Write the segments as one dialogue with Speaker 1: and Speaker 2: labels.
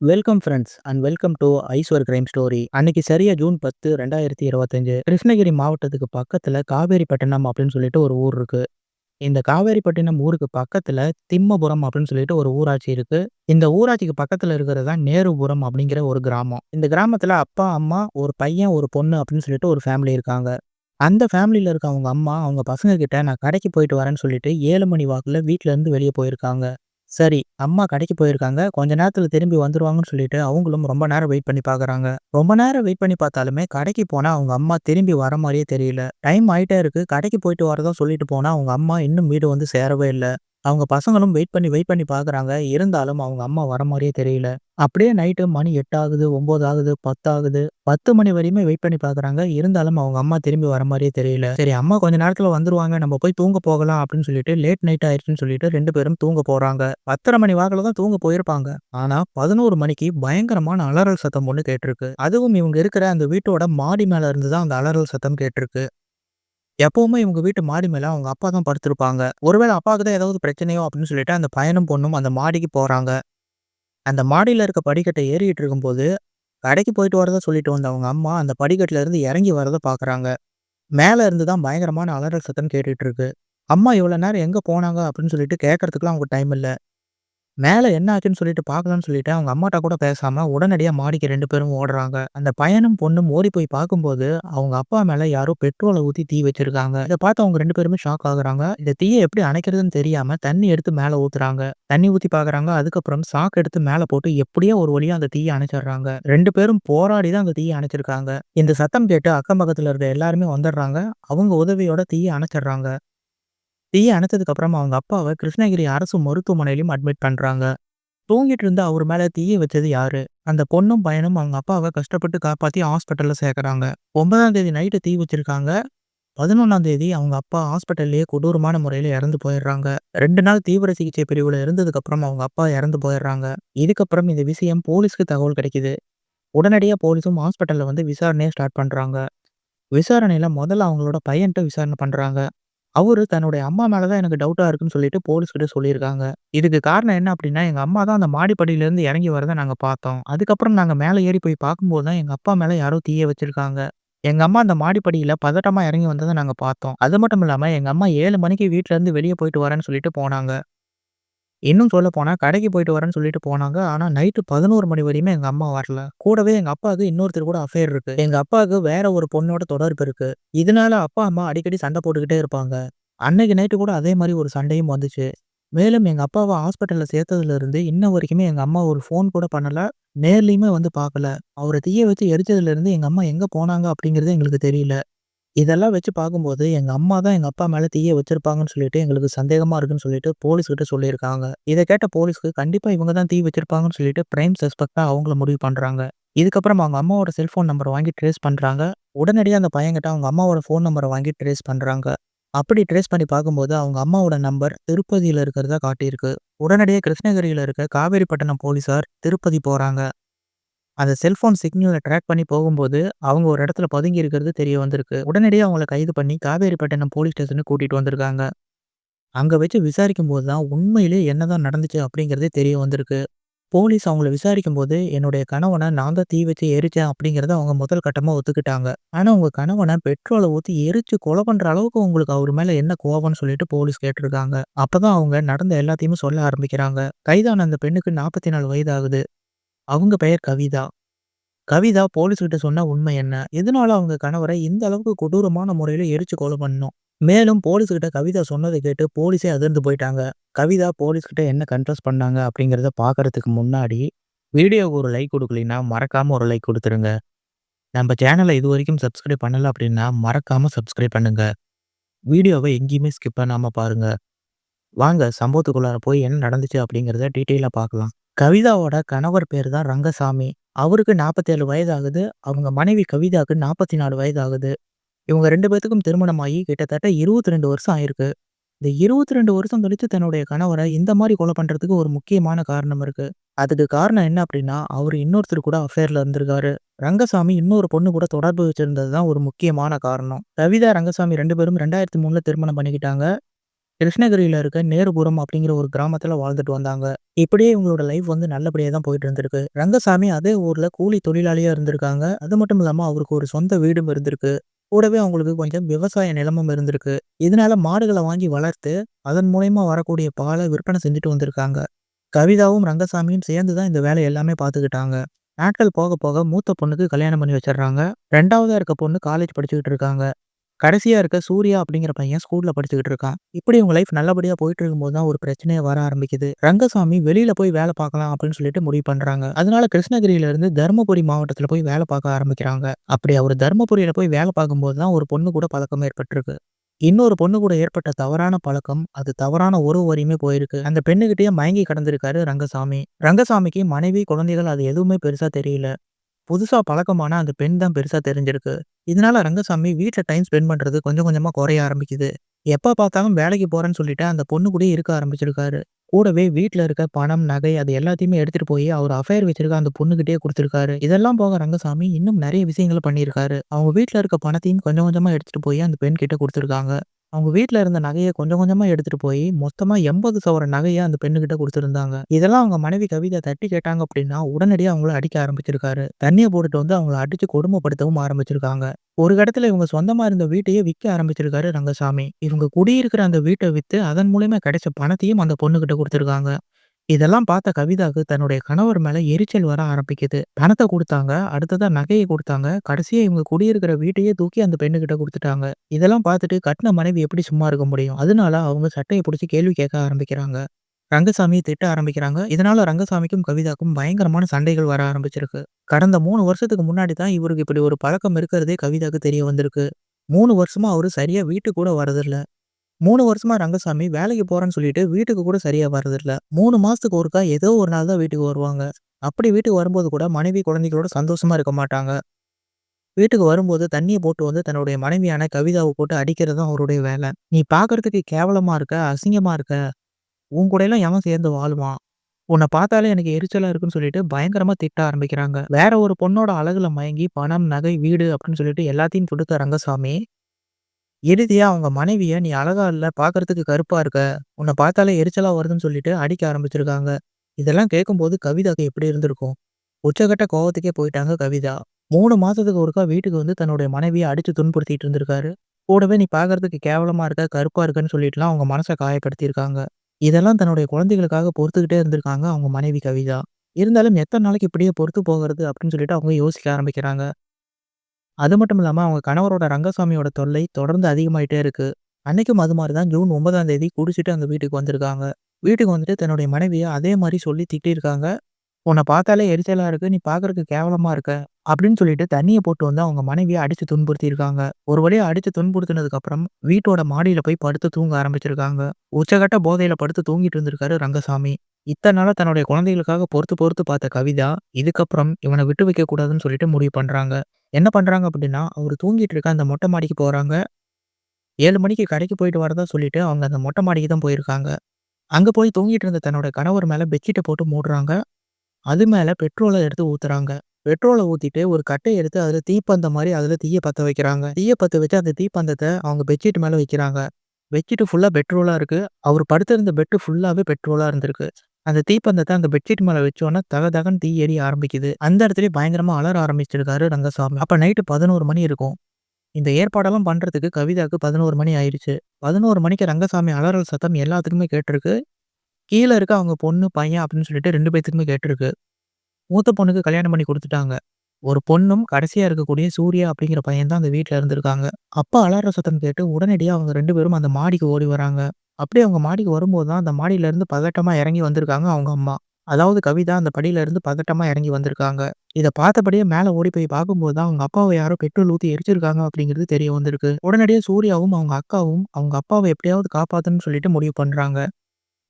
Speaker 1: Welcome friends and welcome to Aishwar crime story அன்னைக்கு சரியா June பத்து ரெண்டாயிரத்தி இருபத்தஞ்சு கிருஷ்ணகிரி மாவட்டத்துக்கு பக்கத்துல காவேரிப்பட்டினம் அப்படின்னு சொல்லிட்டு ஒரு ஊர் இருக்கு. இந்த காவேரிப்பட்டினம் ஊருக்கு பக்கத்துல திம்மபுரம் அப்படின்னு சொல்லிட்டு ஒரு ஊராட்சி இருக்கு. இந்த ஊராட்சிக்கு பக்கத்துல இருக்கிறது தான் நேருபுரம் அப்படிங்கிற ஒரு கிராமம். இந்த கிராமத்துல அப்பா அம்மா ஒரு பையன் ஒரு பொண்ணு அப்படின்னு சொல்லிட்டு ஒரு ஃபேமிலி இருக்காங்க. அந்த ஃபேமிலியில இருக்க அவங்க அம்மா அவங்க பசங்க கிட்ட நான் கடைக்கு போயிட்டு வரேன்னு சொல்லிட்டு ஏழு மணி வாக்குல வீட்ல இருந்து வெளியே போயிருக்காங்க. சரி, அம்மா கடைக்கு போயிருக்காங்க. கொஞ்ச நேரத்தில் திரும்பி வந்துருவாங்கன்னு சொல்லிட்டு, அவங்களும் ரொம்ப நேரம் வெயிட் பண்ணி பார்க்குறாங்க. ரொம்ப நேரம் வெயிட் பண்ணி பார்த்தாலுமே, கடைக்கு போனால் அவங்க அம்மா திரும்பி வர மாதிரியே தெரியல. டைம் ஆகிட்டே இருக்கு. கடைக்கு போயிட்டு வரதா சொல்லிட்டு போனால் அவங்க அம்மா இன்னும் வீடு வந்து சேரவே இல்லை அவங்க பசங்களும் வெயிட் பண்ணி வெயிட் பண்ணி பார்க்குறாங்க. இருந்தாலும் அவங்க அம்மா வர மாதிரியே தெரியல. அப்படியே நைட்டு மணி எட்டாகுது ஒம்பது ஆகுது, பத்தாகுது பத்து மணி வரையுமே வெயிட் பண்ணி பார்க்குறாங்க. இருந்தாலும் அவங்க அம்மா திரும்பி வர மாதிரியே தெரியல. சரி அம்மா கொஞ்ச நேரத்தில் வந்துருவாங்க. நம்ம போய் தூங்க போகலாம் அப்படின்னு சொல்லிட்டு லேட் நைட் ஆயிடுச்சுன்னு சொல்லிட்டு ரெண்டு பேரும் தூங்க போகிறாங்க பத்தரை மணி வாக்கில் தான் தூங்க போயிருப்பாங்க. ஆனால் பதினோரு மணிக்கு பயங்கரமான அலறல் சத்தம் ஒன்று கேட்டிருக்கு. அதுவும் இவங்க இருக்கிற அந்த வீட்டோட மாடி மேலே இருந்து தான் அந்த அலறல் சத்தம் கேட்டிருக்கு. எப்பவுமே இவங்க வீட்டு மாடி மேல அவங்க அப்பா தான் படுத்திருப்பாங்க. ஒருவேளை அப்பாவுக்கு தான் ஏதாவது பிரச்சனையோ அப்படின்னு சொல்லிட்டு அந்த பையனும் பொண்ணும் அந்த மாடிக்கு போறாங்க. அந்த மாடியில் இருக்க படிக்கட்டை ஏறிட்டு இருக்கும்போது, கடைக்கு போயிட்டு வரதா சொல்லிட்டு வந்த அவங்க அம்மா அந்த படிக்கட்டுல இருந்து இறங்கி வரதை பார்க்குறாங்க. மேல இருந்து தான் பயங்கரமான அலறல் சத்தம் கேட்டுட்டு இருக்கு. அம்மா இவ்வளோ நேரம் எங்க போனாங்க அப்படின்னு சொல்லிட்டு கேட்கறதுக்குலாம் அவங்க டைம் இல்லை மேலே என்ன ஆச்சுன்னு சொல்லிட்டு பார்க்கலான்னு சொல்லிட்டு அவங்க அம்மாட்ட கூட பேசாமல் உடனடியாக மாடிக்கு ரெண்டு பேரும் ஓடுறாங்க. அந்த பையனும் பொண்ணும் ஓடி போய் பார்க்கும்போது, அவங்க அப்பா மேலே யாரோ பெட்ரோலை ஊற்றி தீ வச்சிருக்காங்க. இதை பார்த்து அவங்க ரெண்டு பேருமே ஷாக் ஆகுறாங்க. இந்த தீயை எப்படி அணைக்கிறதுன்னு தெரியாமல் தண்ணி எடுத்து மேலே ஊற்றுறாங்க தண்ணி ஊற்றி பார்க்குறாங்க. அதுக்கப்புறம் சாக்கு எடுத்து மேலே போட்டு எப்படியோ ஒரு வழியாக அந்த தீயை அணைச்சிடுறாங்க. ரெண்டு பேரும் போராடி தான் அந்த தீயை அணைச்சிருக்காங்க. இந்த சத்தம் கேட்டு அக்கம் பக்கத்தில் இருக்க எல்லாருமே வந்துடுறாங்க. அவங்க உதவியோட தீயை அணைச்சிடுறாங்க. தீய அணைச்சதுக்கு அவங்க அப்பாவை கிருஷ்ணகிரி அரசு மருத்துவமனையிலும் அட்மிட் பண்றாங்க. தூங்கிட்டு இருந்த அவர் மேல தீயை வச்சது யாரு? அந்த பொண்ணும் பையனும் அவங்க அப்பாவை கஷ்டப்பட்டு காப்பாத்தி ஹாஸ்பிட்டல்ல சேர்க்குறாங்க. ஒன்பதாம் தேதி நைட்டு தீ வச்சிருக்காங்க. 11ஆம் தேதி அவங்க அப்பா ஹாஸ்பிட்டல்லேயே கொடூரமான முறையில இறந்து போயிடுறாங்க. ரெண்டு நாள் தீவிர சிகிச்சை பிரிவுல இருந்ததுக்கு அப்புறம் அவங்க அப்பா இறந்து போயிடுறாங்க. இதுக்கப்புறம் இந்த விஷயம் போலீஸ்க்கு தகவல் கிடைக்குது. உடனடியாக போலீஸும் ஹாஸ்பிட்டலில் வந்து விசாரணையை ஸ்டார்ட் பண்ணுறாங்க விசாரணையில் முதல்ல அவங்களோட பையன்ட்ட விசாரணை பண்ணுறாங்க அவரு தன்னுடைய அம்மா மேல தான் எனக்கு டவுட்டா இருக்குன்னு சொல்லிட்டு போலீஸ் கிட்ட சொல்லியிருக்காங்க. இதுக்கு காரணம் என்ன அப்படின்னா, எங்க அம்மா தான் அந்த மாடிப்படியில இருந்து இறங்கி வரத நாங்க பார்த்தோம். அதுக்கப்புறம் நாங்க மேல ஏறி போய் பார்க்கும்போது தான் எங்க அப்பா மேல யாரோ தீய வச்சிருக்காங்க. எங்க அம்மா அந்த மாடிப்படியில பதட்டமா இறங்கி வந்தத நாங்க பார்த்தோம். அது மட்டும் இல்லாம எங்க அம்மா 7 மணிக்கு வீட்ல இருந்து வெளிய போயிட்டு வரேன்னு சொல்லிட்டு போனாங்க. இன்னும் சொல்லப்போனா கடைக்கு போயிட்டு வரேன்னு சொல்லிட்டு போனாங்க. ஆனால் நைட்டு 11 மணி வரையுமே எங்கள் அம்மா வரல. கூடவே எங்கள் அப்பாவுக்கு இன்னொருத்தர் கூட அஃபேர் இருக்கு. எங்கள் அப்பாவுக்கு வேற ஒரு பொண்ணோட தொடர்பு இருக்கு. இதனால அப்பா, அம்மா அடிக்கடி சண்டை போட்டுக்கிட்டே இருப்பாங்க. அன்னைக்கு நைட்டு கூட அதே மாதிரி ஒரு சண்டையும் வந்துச்சு. மேலும் எங்கள் அப்பாவை ஹாஸ்பிட்டலில் சேர்த்ததுலேருந்து இன்ன வரைக்குமே எங்கள் அம்மா ஒரு ஃபோன் கூட பண்ணலை நேர்லேயுமே வந்து பார்க்கல. அவரை தீய வச்சு எரிச்சதுலேருந்து எங்கள் அம்மா எங்கே போனாங்க அப்படிங்கிறது எங்களுக்கு தெரியல. இதெல்லாம் வச்சு பார்க்கும்போது எங்கள் அம்மா தான் எங்கள் அப்பா மேலே தீய வச்சிருப்பாங்கன்னு சொல்லிட்டு எங்களுக்கு சந்தேகமாக இருக்குன்னு சொல்லிட்டு போலீஸ்கிட்ட சொல்லியிருக்காங்க. இதை கேட்ட போலீஸ்க்கு கண்டிப்பாக இவங்க தான் தீ வச்சிருப்பாங்கன்னு சொல்லிட்டு பிரைம் சஸ்பெக்டாக அவங்கள முடிவு பண்ணுறாங்க இதுக்கப்புறம் அவங்க அம்மாவோட செல்ஃபோன் நம்பரை வாங்கி ட்ரேஸ் பண்ணுறாங்க உடனடியாக அந்த பையன்கிட்ட அவங்க அம்மாவோட ஃபோன் நம்பரை வாங்கி ட்ரேஸ் பண்ணுறாங்க அப்படி ட்ரேஸ் பண்ணி பார்க்கும்போது அவங்க அம்மாவோட நம்பர் திருப்பதியில் இருக்கிறதா காட்டியிருக்கு. உடனடியே கிருஷ்ணகிரியில் இருக்க காவேரிப்பட்டினம் போலீஸார் திருப்பதி போகிறாங்க அந்த செல்ஃபோன் சிக்னலை ட்ராக் பண்ணி போகும்போது, அவங்க ஒரு இடத்துல பதுங்கி இருக்கிறது தெரிய வந்திருக்கு. உடனடியே அவங்கள கைது பண்ணி காவேரிப்பட்டினம் போலீஸ் ஸ்டேஷனுக்கு கூட்டிட்டு வந்திருக்காங்க. அங்கே வச்சு விசாரிக்கும் போது தான் உண்மையிலேயே என்னதான் நடந்துச்சு அப்படிங்கிறதே தெரிய வந்திருக்கு. போலீஸ் அவங்கள விசாரிக்கும் போது என்னுடைய கணவனை நான் தான் தீ வச்சு எரிச்சேன் அப்படிங்கிறத அவங்க முதல் கட்டமாக ஒத்துக்கிட்டாங்க. ஆனால் உங்கள் கணவனை பெட்ரோலை ஊற்றி எரிச்சு கொலை பண்ணுற அளவுக்கு உங்களுக்கு அவர் மேலே என்ன கோபம்னு சொல்லிட்டு போலீஸ் கேட்டிருக்காங்க. அப்பதான் அவங்க நடந்த எல்லாத்தையுமே சொல்ல ஆரம்பிக்கிறாங்க. கைதான அந்த பெண்ணுக்கு 44 வயது ஆகுது. அவங்க பெயர் கவிதா. கவிதா போலீஸ்கிட்ட சொன்ன உண்மை என்ன? எதனால அவங்க கணவரை இந்த அளவுக்கு கொடூரமான முறையில் எரிச்சு கொலை பண்ணணும்? மேலும் போலீஸ்கிட்ட கவிதா சொன்னதை கேட்டு போலீஸே அதிர்ந்து போயிட்டாங்க. கவிதா போலீஸ்கிட்ட என்ன கன்ஃபஸ் பண்ணாங்க அப்படிங்கிறத பார்க்கறதுக்கு முன்னாடி, வீடியோவுக்கு ஒரு லைக் குடுக்கலைன்னா மறக்காமல் ஒரு லைக் கொடுத்துருங்க நம்ம சேனலை இது வரைக்கும் சப்ஸ்கிரைப் பண்ணலை அப்படின்னா மறக்காமல் சப்ஸ்கிரைப் பண்ணுங்கள் வீடியோவை எங்கேயுமே ஸ்கிப் பண்ணாமல் பாருங்கள் வாங்க சம்பவத்துக்குள்ளார போய் என்ன நடந்துச்சு அப்படிங்கிறத டீட்டெயிலாக பார்க்கலாம். கவிதாவோட கணவர் பேர் தான் ரங்கசாமி. அவருக்கு நாற்பத்தேழு வயதாகுது அவங்க மனைவி கவிதாக்கு நாற்பத்தி நாலு வயதாகுது இவங்க ரெண்டு பேத்துக்கும் திருமணமாகி கிட்டத்தட்ட 22 வருஷம் ஆயிருக்கு. இந்த 22 வருஷம் கழித்து தன்னுடைய கணவரை இந்த மாதிரி கொலை பண்ணுறதுக்கு ஒரு முக்கியமான காரணம் இருக்குது அதுக்கு காரணம் என்ன அப்படின்னா, அவர் இன்னொருத்தர் கூட அஃபேரில் இருந்திருக்காரு. ரங்கசாமி இன்னொரு பொண்ணு கூட தொடர்பு வச்சிருந்தது தான் ஒரு முக்கியமான காரணம். கவிதா, ரங்கசாமி ரெண்டு பேரும் 2003ல திருமணம் பண்ணிக்கிட்டாங்க. கிருஷ்ணகிரியில் இருக்க நேருபுரம் அப்படிங்கிற ஒரு கிராமத்தில் வாழ்ந்துட்டு வந்தாங்க. இப்படியே இவங்களோட லைஃப் வந்து நல்லபடியாக தான் போயிட்டு இருந்திருக்கு. ரங்கசாமி அதே ஊரில் கூலி தொழிலாளியாக இருந்திருக்காங்க. அது மட்டும் இல்லாமல் அவருக்கு ஒரு சொந்த வீடும் இருந்திருக்கு. கூடவே அவங்களுக்கு கொஞ்சம் விவசாய நிலமும் இருந்திருக்கு. இதனால மாடுகளை வாங்கி வளர்த்து, அதன் மூலயமா வரக்கூடிய பாலை விற்பனை செஞ்சுட்டு வந்திருக்காங்க. கவிதாவும், ரங்கசாமியும் சேர்ந்து தான் இந்த வேலை எல்லாமே பார்த்துக்கிட்டாங்க. நாட்கள் போக போக மூத்த பொண்ணுக்கு கல்யாணம் பண்ணி வச்சிடுறாங்க ரெண்டாவதாக இருக்க பொண்ணு காலேஜ் படிச்சுக்கிட்டு இருக்காங்க. கடைசியாக இருக்க சூர்யா அப்படிங்கிற பையன் ஸ்கூலில் படிச்சுக்கிட்டு இருக்கான். இப்படி உங்க லைஃப் நல்லபடியாக போயிட்டு இருக்கும்போது தான் ஒரு பிரச்சனையே வர ஆரம்பிக்குது. ரங்கசாமி வெளியில போய் வேலை பார்க்கலாம் அப்படின்னு சொல்லிட்டு முடிவு பண்றாங்க. அதனால கிருஷ்ணகிரியில இருந்து தருமபுரி மாவட்டத்தில் போய் வேலை பார்க்க ஆரம்பிக்கிறாங்க. அப்படி அவர் தர்மபுரியில போய் வேலை பார்க்கும்போது தான் ஒரு பொண்ணு கூட பழக்கம் ஏற்பட்டிருக்கு. இன்னொரு பொண்ணு கூட ஏற்பட்ட தவறான பழக்கம், அது தவறான ஒரு வரையுமே போயிருக்கு. அந்த பெண்ணுகிட்டயே மயங்கி கிடந்திருக்காரு ரங்கசாமி. ரங்கசாமிக்கு மனைவி, குழந்தைகள் அது எதுவுமே பெருசா தெரியல. புதுசாக பழக்கமான அந்த பெண் தான் பெருசாக தெரிஞ்சிருக்கு. இதனால ரங்கசாமி வீட்டில் டைம் ஸ்பெண்ட் பண்ணுறது கொஞ்சம் கொஞ்சமாக குறைய ஆரம்பிக்குது. எப்போ பார்த்தாலும் வேலைக்கு போகிறேன்னு சொல்லிட்டு அந்த பொண்ணு கூடயே இருக்க ஆரம்பிச்சிருக்காரு. கூடவே வீட்டில் இருக்க பணம், நகை அது எல்லாத்தையுமே எடுத்துகிட்டு போய் அவர் அஃபேர் வச்சிருக்க அந்த பொண்ணுக்கிட்டே கொடுத்துருக்காரு இதெல்லாம் போக ரங்கசாமி இன்னும் நிறைய விஷயங்கள் பண்ணியிருக்காரு. அவங்க வீட்டில் இருக்க பணத்தையும் கொஞ்சம் கொஞ்சமாக எடுத்துகிட்டு போய் அந்த பெண் கிட்ட கொடுத்துருக்காங்க அவங்க வீட்டில் இருந்த நகையை கொஞ்சம் கொஞ்சமாக எடுத்துகிட்டு போய் மொத்தமாக எண்பது சவர நகையை அந்த பெண்ணுக்கிட்ட கொடுத்துருந்தாங்க இதெல்லாம் அவங்க மனைவி கவிதை தட்டி கேட்டாங்க அப்படின்னா, உடனடியாக அவங்கள அடிக்க ஆரம்பிச்சிருக்காரு. தண்ணியை போட்டுட்டு வந்து அவங்கள அடித்து கொடுமைப்படுத்தவும் ஆரம்பிச்சிருக்காங்க. ஒரு இடத்துல இவங்க சொந்தமா இருந்த வீட்டையே விற்க ஆரம்பிச்சிருக்காரு ரங்கசாமி. இவங்க குடியிருக்கிற அந்த வீட்டை விற்று அதன் மூலயமா கிடைச்ச பணத்தையும் அந்த பொண்ணுக்கிட்ட கொடுத்துருக்காங்க இதெல்லாம் பார்த்த கவிதாக்கு தன்னுடைய கணவர் மேல எரிச்சல் வர ஆரம்பிக்குது. பணத்தை கொடுத்தாங்க அடுத்ததா நகையை கொடுத்தாங்க கடைசியா இவங்க குடியிருக்கிற வீட்டையே தூக்கி அந்த பெண்ணுகிட்ட கொடுத்துட்டாங்க இதெல்லாம் பார்த்துட்டு கட்டின மனைவி எப்படி சும்மா இருக்க முடியும்? அதனால அவங்க சட்டையை பிடிச்சி கேள்வி கேட்க ஆரம்பிக்கிறாங்க. ரங்கசாமியை திட்ட ஆரம்பிக்கிறாங்க. இதனால ரங்கசாமிக்கும், கவிதாக்கும் பயங்கரமான சண்டைகள் வர ஆரம்பிச்சிருக்கு. கடந்த மூணு வருஷத்துக்கு முன்னாடி தான் இவருக்கு இப்படி ஒரு பழக்கம் இருக்கிறதே கவிதாக்கு தெரிய வந்திருக்கு. மூணு வருஷமா அவரு சரியா வீட்டுக்கு கூட வரதில்ல. மூணு வருஷமா ரங்கசாமி வேலைக்கு போறேன்னு சொல்லிட்டு வீட்டுக்கு கூட சரியா வரதில்ல. 3 மாசத்துக்கு ஒருக்கா ஏதோ ஒரு நாள் தான் வீட்டுக்கு வருவாங்க. அப்படி வீட்டுக்கு வரும்போது கூட மனைவி, குழந்தைகளோட சந்தோஷமா இருக்க மாட்டாங்க. வீட்டுக்கு வரும்போது தண்ணியை போட்டு வந்து தன்னுடைய மனைவியான கவிதாவை போட்டு அடிக்கிறது தான் அவருடைய வேலை "நீ பார்க்கறதுக்கு கேவலமா இருக்க, அசிங்கமா இருக்க. உன் கூடயெல்லாம் எவன் சேர்ந்து வாழுவான்? உன்னை பார்த்தாலே எனக்கு எரிச்சலா இருக்குன்னு" சொல்லிட்டு பயங்கரமா திட்ட ஆரம்பிக்கிறாங்க. வேற ஒரு பொண்ணோட அழகுல மயங்கி பணம், நகை, வீடு அப்படின்னு சொல்லிட்டு எல்லாத்தையும் கொடுத்த ரங்கசாமி, இறுதியாக அவங்க மனைவியை "நீ அழகா இல்லை பார்க்கறதுக்கு கருப்பாக இருக்க. உன்னை பார்த்தாலே எரிச்சலாக வருதுன்னு" சொல்லிட்டு அடிக்க ஆரம்பிச்சிருக்காங்க. இதெல்லாம் கேட்கும்போது கவிதாக்கு எப்படி இருந்திருக்கும்? உச்சகட்ட கோவத்துக்கே போயிட்டாங்க கவிதா. மூணு மாதத்துக்கு ஒருக்கா வீட்டுக்கு வந்து தன்னுடைய மனைவியை அடித்து துன்புறுத்திட்டு இருந்திருக்காரு. கூடவே "நீ பார்க்கறதுக்கு கேவலமாக இருக்க, கருப்பாக இருக்கன்னு" சொல்லிட்டுலாம் அவங்க மனசை காயப்படுத்தியிருக்காங்க. இதெல்லாம் தன்னுடைய குழந்தைகளுக்காக பொறுத்துக்கிட்டே இருந்திருக்காங்க அவங்க மனைவி கவிதா. இருந்தாலும் எத்தனை நாளைக்கு இப்படியே பொறுத்து போகறது அப்படின்னு சொல்லிட்டு அவங்க யோசிக்க ஆரம்பிக்கிறாங்க. அது மட்டும் இல்லாமல் அவங்க கணவரோட ரங்கசாமியோட தொல்லை தொடர்ந்து அதிகமாயிட்டே இருக்கு. அன்னைக்கும் அது மாதிரி தான் ஜூன் ஒன்பதாம் தேதி குடிச்சிட்டு அந்த வீட்டுக்கு வந்திருக்காங்க. வீட்டுக்கு வந்துட்டு தன்னுடைய மனைவியை அதே மாதிரி சொல்லி திட்டிருக்காங்க உன்னை பார்த்தாலே எரிச்சலா இருக்கு. நீ பார்க்கறதுக்கு கேவலமா இருக்க." அப்படின்னு சொல்லிட்டு தண்ணியை போட்டு வந்து அவங்க மனைவியை அடிச்சு துன்புறுத்தியிருக்காங்க. ஒரு வழியை அடிச்சு துன்புறுத்தினதுக்கு அப்புறம் வீட்டோட மாடியில போய் படுத்து தூங்க ஆரம்பிச்சிருக்காங்க. உச்சகட்ட போதையில படுத்து தூங்கிட்டு இருந்திருக்காரு ரங்கசாமி. இத்தனை நாளாக தன்னுடைய குழந்தைகளுக்காக பொறுத்து பொறுத்து பார்த்த கவிதா, இதுக்கப்புறம் இவனை விட்டு வைக்கக்கூடாதுன்னு சொல்லிட்டு முடிவு பண்ணுறாங்க என்ன பண்ணுறாங்க அப்படின்னா, அவர் தூங்கிட்டு இருக்க அந்த மொட்டை மாடிக்கு போகிறாங்க ஏழு மணிக்கு கடைக்கு போயிட்டு வரதா சொல்லிட்டு அவங்க அந்த மொட்டை மாடிக்கு தான் போயிருக்காங்க. அங்கே போய் தூங்கிட்டு இருந்த தன்னோட கணவர் மேலே பெட்ஷீட்டை போட்டு மூடுறாங்க. அது மேலே பெட்ரோலை எடுத்து ஊற்றுறாங்க பெட்ரோலை ஊற்றிட்டு ஒரு கட்டையை எடுத்து அதில் தீப்பந்தம் மாதிரி அதில் தீயை பற்ற வைக்கிறாங்க. தீயை பற்ற வச்சு அந்த தீப்பந்தத்தை அவங்க பெட்ஷீட் மேலே வைக்கிறாங்க. பெட்ஷீட் ஃபுல்லாக பெட்ரோலாக இருக்குது அவர் படுத்திருந்த பெட்டு ஃபுல்லாகவே பெட்ரோலாக இருந்திருக்கு. அந்த தீப்பந்தத்தை அந்த பெட்ஷீட் மேல வச்சோன்னா தக தகன் தீ எரிய ஆரம்பிக்குது. அந்த இடத்துலயே பயங்கரமா அலற ஆரம்பிச்சிருக்காரு ரங்கசாமி. அப்ப நைட்டு 11 மணி இருக்கும். இந்த ஏற்பாடெல்லாம் பண்றதுக்கு கவிதாக்கு 11 மணி ஆயிடுச்சு பதினோரு மணிக்கு ரங்கசாமி அலறல் சத்தம் எல்லாத்துக்குமே கேட்டிருக்கு. கீழே இருக்க அவங்க பொண்ணு, பையன் அப்படின்னு சொல்லிட்டு ரெண்டு பேத்துக்குமே கேட்டிருக்கு. மூத்த பொண்ணுக்கு கல்யாணம் பண்ணி கொடுத்துட்டாங்க ஒரு பொண்ணும், கடைசியா இருக்கக்கூடிய சூர்யா அப்படிங்கிற பையன் தான் அந்த வீட்டில் இருந்திருக்காங்க. அப்பா அலார சத்தம் கேட்டு உடனடியாக அவங்க ரெண்டு பேரும் அந்த மாடிக்கு ஓடி வராங்க. அப்படியே அவங்க மாடிக்கு வரும்போது தான் அந்த மாடியில இருந்து பதட்டமா இறங்கி வந்திருக்காங்க அவங்க அம்மா. அதாவது கவிதா அந்த படியில இருந்து பதட்டமா இறங்கி வந்திருக்காங்க. இதை பார்த்தபடியே மேல ஓடி போய் பார்க்கும்போது தான் அவங்க அப்பாவை யாரோ பெட்ரோல் ஊத்தி எரிச்சிருக்காங்க அப்படிங்கிறது தெரிய வந்திருக்கு. உடனடியே சூர்யாவும், அவங்க அக்காவும் அவங்க அப்பாவை எப்படியாவது காப்பாத்தணும்னு சொல்லிட்டு முடிவு பண்றாங்க.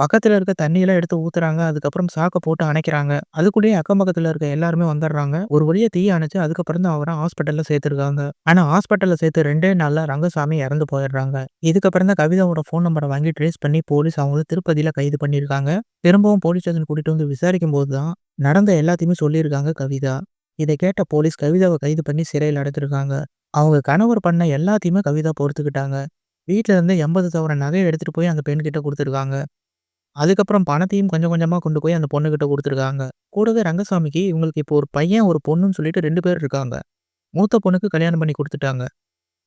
Speaker 1: பக்கத்தில் இருக்க தண்ணியெல்லாம் எடுத்து ஊத்துறாங்க. அதுக்கப்புறம் சாக்கை போட்டு அணைக்கிறாங்க. அதுக்குள்ளேயே அக்கம் பக்கத்தில் இருக்க எல்லாருமே வந்துடுறாங்க. ஒரு வழியா தீய அணைச்சு அதுக்கப்புறம் தான் அவரை ஹாஸ்பிட்டலில் சேர்த்துருக்காங்க ஆனால் ஹாஸ்பிட்டலில் சேர்த்து ரெண்டே நாளில் ரங்கசாமி இறந்து போயிடுறாங்க. இதுக்கப்புறம் தான் கவிதாவோட ஃபோன் நம்பரை வாங்கி ட்ரேஸ் பண்ணி போலீஸ் அவங்கள திருப்பதியில் கைது பண்ணியிருக்காங்க. திரும்பவும் போலீஸ் ஸ்டேஷன் கூட்டிட்டு வந்து விசாரிக்கும்போது தான் நடந்த எல்லாத்தையுமே சொல்லியிருக்காங்க கவிதா. இதை கேட்ட போலீஸ் கவிதாவை கைது பண்ணி சிறையில் அடைத்திருக்காங்க அவங்க கணவர் பண்ண எல்லாத்தையுமே கவிதா பொறுத்துக்கிட்டாங்க. வீட்ல இருந்து 80,000 நகைய எடுத்துட்டு போய் அந்த பெண்கிட்ட கொடுத்துருக்காங்க அதுக்கப்புறம் பணத்தையும் கொஞ்சம் கொஞ்சமாக கொண்டு போய் அந்த பொண்ணுக்கிட்ட கொடுத்துருக்காங்க கூடவே ரங்கசாமிக்கு இவங்களுக்கு இப்போ ஒரு பையன், ஒரு பொண்ணுன்னு சொல்லிட்டு ரெண்டு பேர் இருக்காங்க. மூத்த பொண்ணுக்கு கல்யாணம் பண்ணி கொடுத்துட்டாங்க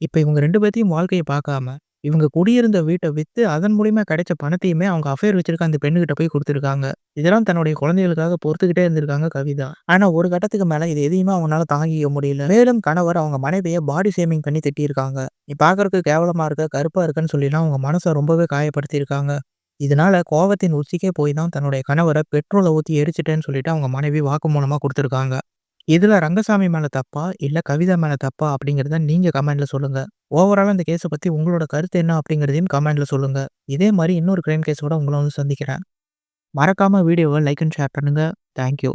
Speaker 1: இப்போ இவங்க ரெண்டு பேர்த்தையும் வாழ்க்கையை பார்க்காம, இவங்க குடியிருந்த வீட்டை விற்று அதன் மூலியமாக கிடைச்ச பணத்தையுமே அவங்க அஃபேர் வச்சிருக்க அந்த பெண்ணுகிட்ட போய் கொடுத்துருக்காங்க இதெல்லாம் தன்னுடைய குழந்தைகளுக்காக பொறுத்துக்கிட்டே இருந்திருக்காங்க கவிதா. ஆனால் ஒரு கட்டத்துக்கு மேலே இது எதையுமே அவங்களால தாங்கிக்க முடியல. மேலும் கணவர் அவங்க மனைவியை பாடி ஷேமிங் பண்ணி திட்டியிருக்காங்க. "நீ பார்க்கறதுக்கு கேவலமாக இருக்க, கருப்பாக இருக்கன்னு" சொல்லிலாம் அவங்க மனசை ரொம்பவே காயப்படுத்தியிருக்காங்க. இதனால கோவத்தின் உச்சிக்கே போய் தான் தன்னுடைய கணவரை பெட்ரோலை ஊற்றி எரிச்சிட்டேன்னு சொல்லிட்டு அவங்க மனைவி வாக்குமூலமா கொடுத்துருக்காங்க இதில் ரங்கசாமி மேலே தப்பா? இல்லை கவிதா மேலே தப்பா? அப்படிங்கிறத நீங்கள் கமெண்ட்டில் சொல்லுங்கள் ஓவரால் இந்த கேஸை பற்றி உங்களோட கருத்து என்ன அப்படிங்கிறதையும் கமெண்ட்டில் சொல்லுங்கள் இதே மாதிரி இன்னொரு கிரைம் கேஸோட உங்களை வந்து சந்திக்கிறேன். மறக்காமல் வீடியோவை லைக் அண்ட் ஷேர் பண்ணுங்கள் தேங்க் யூ.